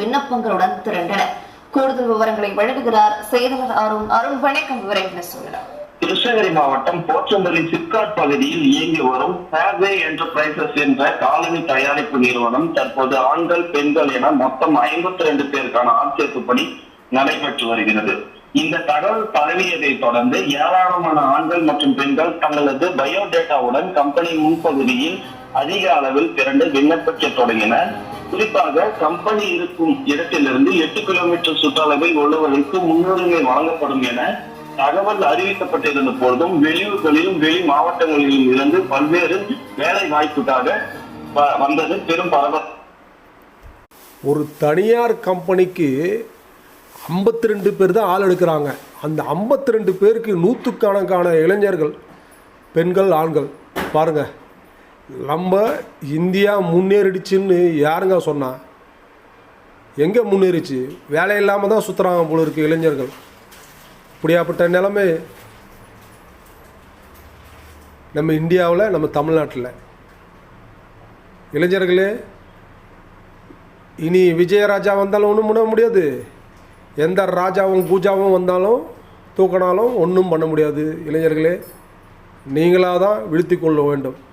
விண்ணப்பங்களுடன் திரண்டனர். கூடுதல் விவரங்களை வழங்குகிறார் செய்தியாளர் அருண். அருண் வணக்கம். விவரங்களை சொல்லலாம் கிருஷ்ணகிரி மாவட்டம் போச்சம்பள்ளி சிப்காட் பகுதியில் இயங்கி வரும் ஃபேர்வே என்டர்பிரைசஸ் என்ற காலனி தயாரிப்பு நிறுவனம் தற்போது ஆண்கள் பெண்கள் என மொத்தம் ஐம்பத்தி ரெண்டு பேருக்கான ஆட்சேர்ப்பு பணி நடைபெற்று வருகிறது. இந்த தகவல் பரவியதை தொடர்ந்து ஏராளமான ஆண்கள் மற்றும் பெண்கள் தங்களது பயோடேட்டாவுடன் கம்பெனி முன்பகுதியில் அதிக அளவில் திரண்டு விண்ணப்பிக்க தொடங்கினர். குறிப்பாக கம்பெனி இருக்கும் இடத்திலிருந்து எட்டு கிலோமீட்டர் சுற்றளவில் உள்ளவர்களுக்கு முன்னுரிமை வழங்கப்படும் என தகவல் அறிவிக்கப்பட்டிருந்த போதும் வெளியூர்களிலும் வெளி மாவட்டங்களிலும் இருந்து பல்வேறு வேலை வாய்ப்புக்காக வ- வந்தது பெரும் பரபரப்பு. ஒரு தனியார் கம்பெனிக்கு 52 ரெண்டு பேர் தான் ஆள் எடுக்கிறாங்க. அந்த 52 ரெண்டு பேருக்கு நூற்றுக்கணக்கான இளைஞர்கள் பெண்கள் ஆண்கள். பாருங்கள் நம்ம இந்தியா முன்னேறிடுச்சுன்னு யாருங்க சொன்னா? எங்கே முன்னேறிச்சு? வேலை இல்லாமல் தான் சுற்றுறாங்க போல இருக்குது இளைஞர்கள். இப்படியாப்பட்ட நிலைமை நம்ம இந்தியாவில் நம்ம தமிழ்நாட்டில். இளைஞர்களே இனி விஜயராஜா வந்தாலும் ஒன்றும் பண்ண முடியாது. எந்த ராஜாவும் பூஜாவும் வந்தாலும் தூக்கினாலும் ஒன்றும் பண்ண முடியாது. இளைஞர்களே நீங்களாக தான் விழுத்தி கொள்ள வேண்டும்.